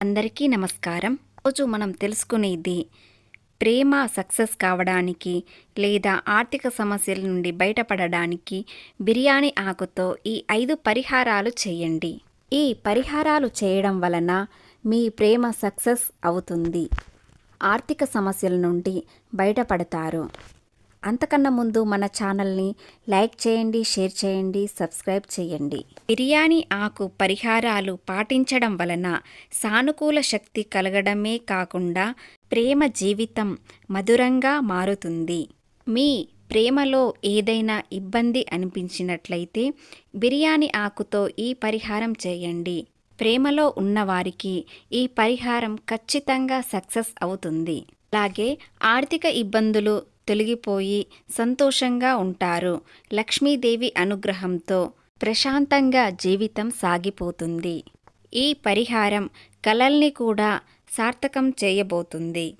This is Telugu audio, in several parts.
అందరికీ నమస్కారం. రోజు మనం తెలుసుకునేది ప్రేమ సక్సెస్ కావడానికి లేదా ఆర్థిక సమస్యల నుండి బయటపడడానికి బిర్యానీ ఆకుతో ఈ ఐదు పరిహారాలు చేయండి. ఈ పరిహారాలు చేయడం వలన మీ ప్రేమ సక్సెస్ అవుతుంది. ఆర్థిక సమస్యల నుండి బయటపడతారు. అంతకన్నా ముందు మన ఛానల్ని లైక్ చేయండి షేర్ చేయండి సబ్స్క్రైబ్ చేయండి. బిర్యానీ ఆకు పరిహారాలు పాటించడం వలన సానుకూల శక్తి కలగడమే కాకుండా ప్రేమ జీవితం మధురంగా మారుతుంది. మీ ప్రేమలో ఏదైనా ఇబ్బంది అనిపించినట్లయితే బిర్యానీ ఆకుతో ఈ పరిహారం చేయండి. ప్రేమలో ఉన్నవారికి ఈ పరిహారం ఖచ్చితంగా సక్సెస్ అవుతుంది. అలాగే ఆర్థిక ఇబ్బందులు తొలగిపోయి సంతోషంగా ఉంటారు. లక్ష్మీదేవి అనుగ్రహంతో ప్రశాంతంగా జీవితం సాగిపోతుంది. ఈ పరిహారం కలల్ని కూడా సార్థకం చేయబోతుంది.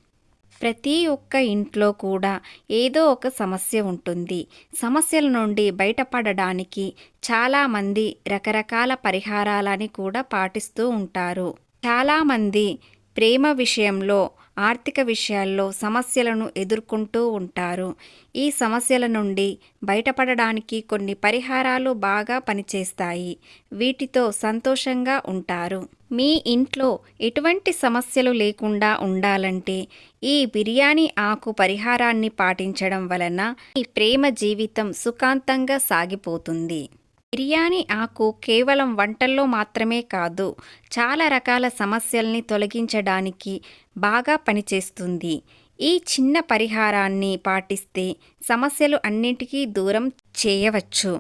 ప్రతి ఒక్క ఇంట్లో కూడా ఏదో ఒక సమస్య ఉంటుంది. సమస్యల నుండి బయటపడడానికి చాలామంది రకరకాల పరిహారాలని కూడా పాటిస్తూ ఉంటారు. చాలామంది ప్రేమ విషయంలో ఆర్థిక విషయాల్లో సమస్యలను ఎదుర్కొంటూ ఉంటారు. ఈ సమస్యల నుండి బయటపడడానికి కొన్ని పరిహారాలు బాగా పనిచేస్తాయి. వీటితో సంతోషంగా ఉంటారు. మీ ఇంట్లో ఎటువంటి సమస్యలు లేకుండా ఉండాలంటే ఈ బిర్యానీ ఆకు పరిహారాన్ని పాటించడం వలన ఈ ప్రేమ జీవితం సుఖాంతంగా సాగిపోతుంది. బిర్యానీ ఆకు కేవలం వంటల్లో మాత్రమే కాదు చాలా రకాల సమస్యల్ని తొలగించడానికి బాగా పనిచేస్తుంది. ఈ చిన్న పరిహారాన్ని పాటిస్తే సమస్యలు అన్నింటికీ దూరం చేయవచ్చు.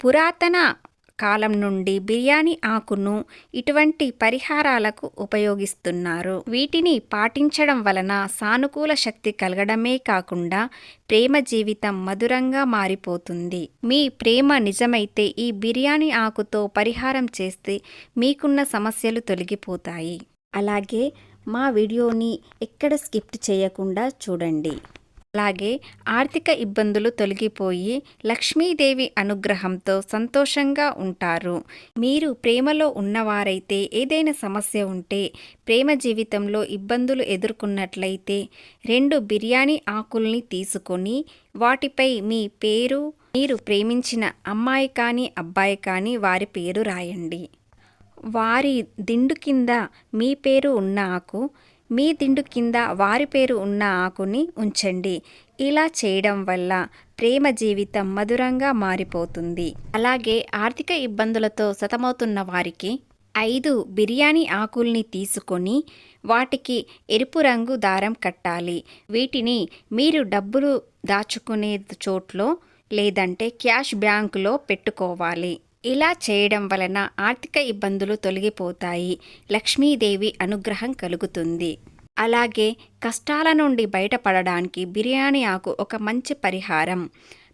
పురాతన కాలం నుండి బిర్యానీ ఆకును ఇటువంటి పరిహారాలకు ఉపయోగిస్తున్నారు. వీటిని పాటించడం వలన సానుకూల శక్తి కలగడమే కాకుండా ప్రేమ జీవితం మధురంగా మారిపోతుంది. మీ ప్రేమ నిజమైతే ఈ బిర్యానీ ఆకుతో పరిహారం చేస్తే మీకున్న సమస్యలు తొలగిపోతాయి. అలాగే మా వీడియోని ఎక్కడ స్కిప్ట్ చేయకుండా చూడండి. అలాగే ఆర్థిక ఇబ్బందులు తొలగిపోయి లక్ష్మీదేవి అనుగ్రహంతో సంతోషంగా ఉంటారు. మీరు ప్రేమలో ఉన్నవారైతే ఏదైనా సమస్య ఉంటే ప్రేమ జీవితంలో ఇబ్బందులు ఎదుర్కొన్నట్లయితే రెండు బిర్యానీ ఆకుల్ని తీసుకొని వాటిపై మీ పేరు మీరు ప్రేమించిన అమ్మాయి కానీ అబ్బాయి కానీ వారి పేరు రాయండి. వారి దిండు కింద మీ పేరు ఉన్న ఆకు మీ దిండు కింద వారి పేరు ఉన్న ఆకుని ఉంచండి. ఇలా చేయడం వల్ల ప్రేమ జీవితం మధురంగా మారిపోతుంది. అలాగే ఆర్థిక ఇబ్బందులతో సతమవుతున్న వారికి ఐదు బిర్యానీ ఆకుల్ని తీసుకొని వాటికి ఎరుపు రంగు దారం కట్టాలి. వీటిని మీరు డబ్బులు దాచుకునే చోట్లో లేదంటే క్యాష్ బ్యాంకులో పెట్టుకోవాలి. ఇలా చేయడం వలన ఆర్థిక ఇబ్బందులు తొలగిపోతాయి. లక్ష్మీదేవి అనుగ్రహం కలుగుతుంది. అలాగే కష్టాల నుండి బయటపడడానికి బిర్యానీ ఆకు ఒక మంచి పరిహారం.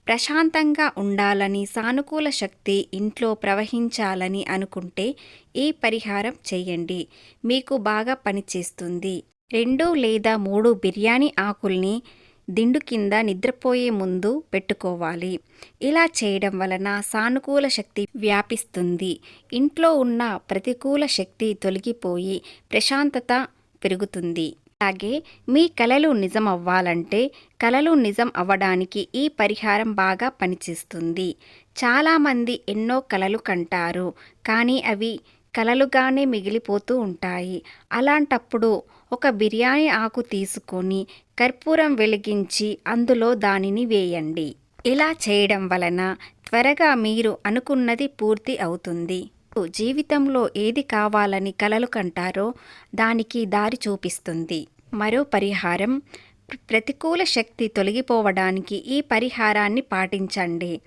ప్రశాంతంగా ఉండాలని సానుకూల శక్తి ఇంట్లో ప్రవహించాలని అనుకుంటే ఈ పరిహారం చేయండి. మీకు బాగా పనిచేస్తుంది. రెండు లేదా మూడు బిర్యానీ ఆకుల్ని దిండు కింద నిద్రపోయే ముందు పెట్టుకోవాలి. ఇలా చేయడం వలన సానుకూల శక్తి వ్యాపిస్తుంది. ఇంట్లో ఉన్న ప్రతికూల శక్తి తొలగిపోయి ప్రశాంతత పెరుగుతుంది. అలాగే మీ కలలు నిజం అవ్వాలంటే కలలు నిజం అవ్వడానికి ఈ పరిహారం బాగా పనిచేస్తుంది. చాలామంది ఎన్నో కలలు కంటారు కానీ అవి కలలుగానే మిగిలిపోతూ ఉంటాయి. అలాంటప్పుడు ఒక బిర్యానీ ఆకు తీసుకొని కర్పూరం వెలిగించి అందులో దానిని వేయండి. ఇలా చేయడం వలన త్వరగా మీరు అనుకున్నది పూర్తి అవుతుంది. జీవితంలో ఏది కావాలని కలలు కంటారో దానికి దారి చూపిస్తుంది. మరో పరిహారం ప్రతికూల శక్తి తొలగిపోవడానికి ఈ పరిహారాన్ని పాటించండి.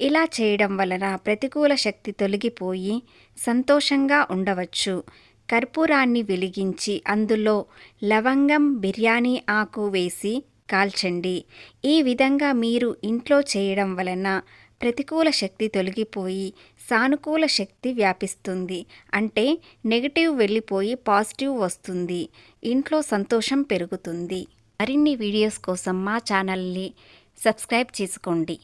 ఇలా చేయడం వలన ప్రతికూల శక్తి తొలగిపోయి సంతోషంగా ఉండవచ్చు. కర్పూరాన్ని వెలిగించి అందులో లవంగం బిర్యానీ ఆకు వేసి కాల్చండి. ఈ విధంగా మీరు ఇంట్లో చేయడం వలన ప్రతికూల శక్తి తొలగిపోయి సానుకూల శక్తి వ్యాపిస్తుంది. అంటే నెగిటివ్ వెళ్ళిపోయి పాజిటివ్ వస్తుంది. ఇంట్లో సంతోషం పెరుగుతుంది. మరిన్ని వీడియోస్ కోసం మా ఛానల్ని సబ్స్క్రైబ్ చేసుకోండి.